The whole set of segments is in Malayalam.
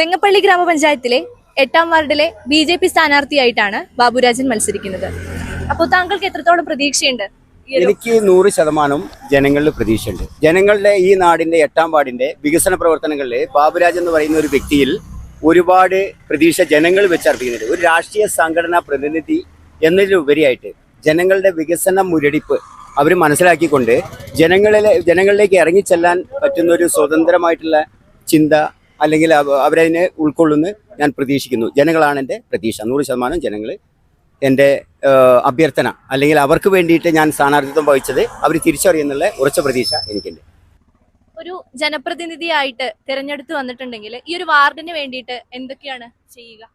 വെങ്ങപ്പള്ളി ഗ്രാമപഞ്ചായത്തിലെ എട്ടാം വാർഡിലെ ബി ജെ പി സ്ഥാനാർത്ഥിയായിട്ടാണ് ബാബുരാജൻ മത്സരിക്കുന്നത്. അപ്പോൾ താങ്കൾക്ക് എത്രത്തോളം പ്രതീക്ഷയുണ്ട് എനിക്ക് നൂറ് ശതമാനം ജനങ്ങളിൽ പ്രതീക്ഷയുണ്ട്. ജനങ്ങളുടെ ഈ നാടിന്റെ എട്ടാം വാർഡിന്റെ വികസന പ്രവർത്തനങ്ങളിൽ ബാബുരാജ് എന്ന് പറയുന്ന ഒരു വ്യക്തിയിൽ ഒരുപാട് പ്രതീക്ഷ ജനങ്ങൾ വെച്ചർപ്പിക്കുന്നുണ്ട് ഒരു രാഷ്ട്രീയ സംഘടനാ പ്രതിനിധി എന്നതിലുപരിയായിട്ട് ജനങ്ങളുടെ വികസന മുരടിപ്പ് അവർ മനസ്സിലാക്കിക്കൊണ്ട് ജനങ്ങളിലെ ജനങ്ങളിലേക്ക് ഇറങ്ങിച്ചെല്ലാൻ പറ്റുന്ന ഒരു സ്വതന്ത്രമായിട്ടുള്ള ചിന്ത അല്ലെങ്കിൽ അവ- അവരതിനെ ഉൾക്കൊള്ളുന്നു ഞാൻ പ്രതീക്ഷിക്കുന്നു. ജനങ്ങളാണ് എന്റെ പ്രതീക്ഷ. നൂറ് ശതമാനം ജനങ്ങൾ എന്റെ അഭ്യർത്ഥന അല്ലെങ്കിൽ അവർക്ക് വേണ്ടിയിട്ട് ഞാൻ സ്ഥാനാർത്ഥിത്വം വഹിച്ചത് അവർ തിരിച്ചറിയുന്നുള്ള ഉറച്ച പ്രതീക്ഷ എനിക്കുണ്ട്. ഒരു ജനപ്രതിനിധിയായിട്ട് തിരഞ്ഞെടുത്ത് വന്നിട്ടുണ്ടെങ്കിൽ ഈ ഒരു വാർഡിന് വേണ്ടിയിട്ട് എന്തൊക്കെയാണ് ചെയ്യുക?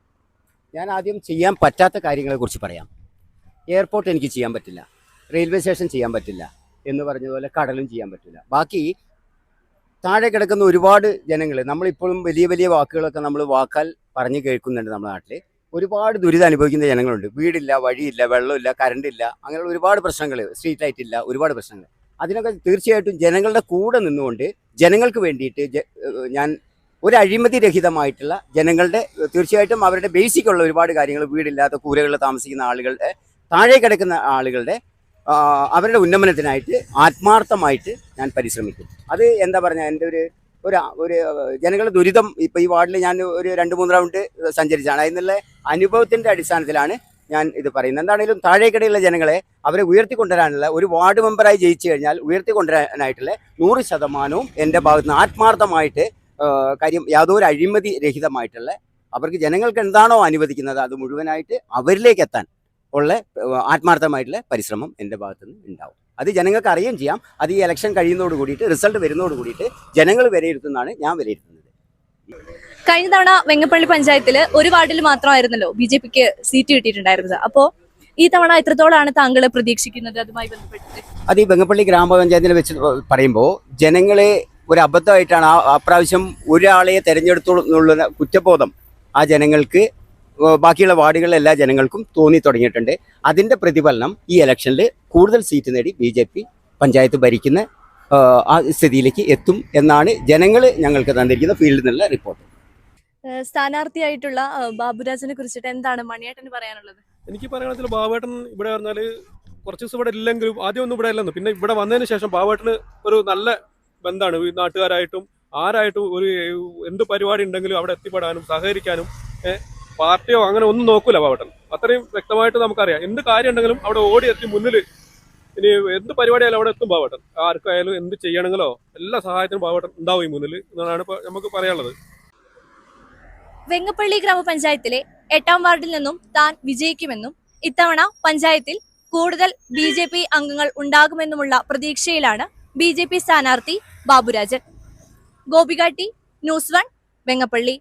ഞാൻ ആദ്യം ചെയ്യാൻ പറ്റാത്ത കാര്യങ്ങളെ കുറിച്ച് പറയാം. എയർപോർട്ട് എനിക്ക് ചെയ്യാൻ പറ്റില്ല. റെയിൽവേ സ്റ്റേഷൻ ചെയ്യാൻ പറ്റില്ല എന്ന് പറഞ്ഞതുപോലെ കടലും ചെയ്യാൻ പറ്റില്ല. ബാക്കി താഴെ കിടക്കുന്ന ഒരുപാട് ജനങ്ങൾ നമ്മളിപ്പോഴും വലിയ വലിയ വാക്കുകളൊക്കെ നമ്മൾ വാക്കാൽ പറഞ്ഞു കേൾക്കുന്നുണ്ട് നമ്മുടെ നാട്ടിൽ ഒരുപാട് ദുരിതം അനുഭവിക്കുന്ന ജനങ്ങളുണ്ട്. വീടില്ല വഴിയില്ല വെള്ളമില്ല കറണ്ട് ഇല്ല അങ്ങനെയുള്ള ഒരുപാട് പ്രശ്നങ്ങൾ സ്ട്രീറ്റ് ലൈറ്റ് ഇല്ല ഒരുപാട് പ്രശ്നങ്ങൾ അതിനൊക്കെ തീർച്ചയായിട്ടും ജനങ്ങളുടെ കൂടെ നിന്നുകൊണ്ട് ജനങ്ങൾക്ക് വേണ്ടിയിട്ട് ഞാൻ ഒരു അഴിമതി രഹിതമായിട്ടുള്ള ജനങ്ങളുടെ തീർച്ചയായിട്ടും അവരുടെ ബേസിക്കുള്ള ഒരുപാട് കാര്യങ്ങൾ വീടില്ലാത്ത കൂരകളിൽ താമസിക്കുന്ന ആളുകളുടെ താഴെ കിടക്കുന്ന ആളുകളുടെ അവരുടെ ഉന്നമനത്തിനായിട്ട് ആത്മാർത്ഥമായിട്ട് ഞാൻ പരിശ്രമിക്കും. അത് എന്താ പറഞ്ഞാൽ എന്റെ ഒരു ഒരു ഒരു ജനങ്ങളുടെ ദുരിതം ഇപ്പോൾ ഈ വാർഡിൽ ഞാൻ ഒരു രണ്ട് മൂന്ന് റൗണ്ട് സഞ്ചരിച്ചാണ്. അതിനുള്ള അനുഭവത്തിന്റെ അടിസ്ഥാനത്തിലാണ് ഞാൻ ഇത് പറയുന്നത്. എന്താണെങ്കിലും താഴേക്കിടയിലുള്ള ജനങ്ങളെ അവരെ ഉയർത്തിക്കൊണ്ടുവരാനുള്ള ഒരു വാർഡ് മെമ്പറായി ജയിച്ചു കഴിഞ്ഞാൽ ഉയർത്തിക്കൊണ്ടുവരാനായിട്ടുള്ള നൂറ് ശതമാനവും എന്റെ ഭാഗത്ത് നിന്ന് ആത്മാർത്ഥമായിട്ട് കാര്യം യാതൊരു അഴിമതി രഹിതമായിട്ടുള്ള അവർക്ക് ജനങ്ങൾക്ക് എന്താണോ അനുവദിക്കുന്നത് അത് മുഴുവനായിട്ട് അവരിലേക്ക് എത്താൻ ഉള്ള ആത്മാർത്ഥമായിട്ടുള്ള പരിശ്രമം എന്റെ ഭാഗത്ത് നിന്ന് ഉണ്ടാവും. അത് ജനങ്ങൾക്ക് അറിയുകയും ചെയ്യാം. അത് ഈ ഇലക്ഷൻ കഴിയുന്നതോട് കൂടിയിട്ട് റിസൾട്ട് വരുന്നതോട് കൂടിയിട്ട് ജനങ്ങൾ വിലയിരുത്തുന്നതാണ് ഞാൻ വിലയിരുത്തുന്നത്. കഴിഞ്ഞ തവണ വെങ്ങപ്പള്ളി പഞ്ചായത്തിൽ ഒരു വാർഡിൽ മാത്രമായിരുന്നല്ലോ ബി ജെ പിക്ക് സീറ്റ് കിട്ടിയിട്ടുണ്ടായിരുന്നത്. അപ്പോ ഈ തവണ എത്രത്തോളമാണ് താങ്കൾ പ്രതീക്ഷിക്കുന്നത് അതുമായി ബന്ധപ്പെട്ട് അത് ഈ വെങ്ങപ്പള്ളി ഗ്രാമപഞ്ചായത്തിനെ വെച്ച് പറയുമ്പോൾ ജനങ്ങളെ ഒരു അബദ്ധമായിട്ടാണ് ആ അപ്രാവശ്യം ഒരാളെ തെരഞ്ഞെടുത്തുള്ള കുറ്റബോധം ആ ജനങ്ങൾക്ക് ബാക്കിയുള്ള വാർഡുകളിലെ എല്ലാ ജനങ്ങൾക്കും തോന്നി തുടങ്ങിയിട്ടുണ്ട്. അതിന്റെ പ്രതിഫലനം ഈ ഇലക്ഷനിൽ കൂടുതൽ സീറ്റ് നേടി ബി ജെ പി പഞ്ചായത്ത് ഭരിക്കുന്ന ആ സ്ഥിതിയിലേക്ക് എത്തും എന്നാണ് ജനങ്ങൾ ഞങ്ങൾക്ക് തന്നിരിക്കുന്ന ഫീൽഡിൽ നിന്നുള്ള റിപ്പോർട്ട്. സ്ഥാനാർത്ഥിയായിട്ടുള്ള ബാബുരാജിനെ കുറിച്ചിട്ട് എന്താണ് മണിയേട്ടന് പറയാനുള്ളത്? എനിക്ക് പറയാനുള്ള ബാബേട്ടൻ ഇവിടെ പറഞ്ഞാൽ കുറച്ച് ദിവസം ഇവിടെ ഇല്ലെങ്കിലും ആദ്യം ഒന്നും ഇവിടെ ഇല്ലെന്ന് പിന്നെ ഇവിടെ വന്നതിന് ശേഷം ബാബേട്ടന് ഒരു നല്ല ബന്ധമാണ് ഈ നാട്ടുകാരായിട്ടും ആരായിട്ടും ഒരു എന്ത് പരിപാടി ഉണ്ടെങ്കിലും അവിടെ എത്തിപ്പെടാനും സഹകരിക്കാനും പാർട്ടിയോ അങ്ങനെ ഒന്നും നോക്കൂല പാവട്ടൻ അത്രയും വ്യക്തമായിട്ട് നമുക്കറിയാം. എന്ത് കാര്യം ഉണ്ടെങ്കിലും അവിടെ ഓടി എത്തി മുന്നിൽ ഇനി എന്ത് പരിപാടിയായാലും അവിടെ എത്തും പാവട്ടൻ ആർക്കായാലും എന്ത് ചെയ്യണമെങ്കിലോ എല്ലാ സഹായത്തിനും പാവട്ടൻ ഉണ്ടാവും ഈ മുന്നിൽ എന്നാണ് നമുക്ക് പറയാനുള്ളത്. വെങ്ങപ്പള്ളി ഗ്രാമപഞ്ചായത്തിലെ എട്ടാം വാർഡിൽ നിന്നും താൻ വിജയിക്കുമെന്നും ഇത്തവണ പഞ്ചായത്തിൽ കൂടുതൽ ബി ജെ പി അംഗങ്ങൾ ഉണ്ടാകുമെന്നുമുള്ള പ്രതീക്ഷയിലാണ് ബി ജെ പി സ്ഥാനാർത്ഥി Baburajan. Gopika T news one Vengappally.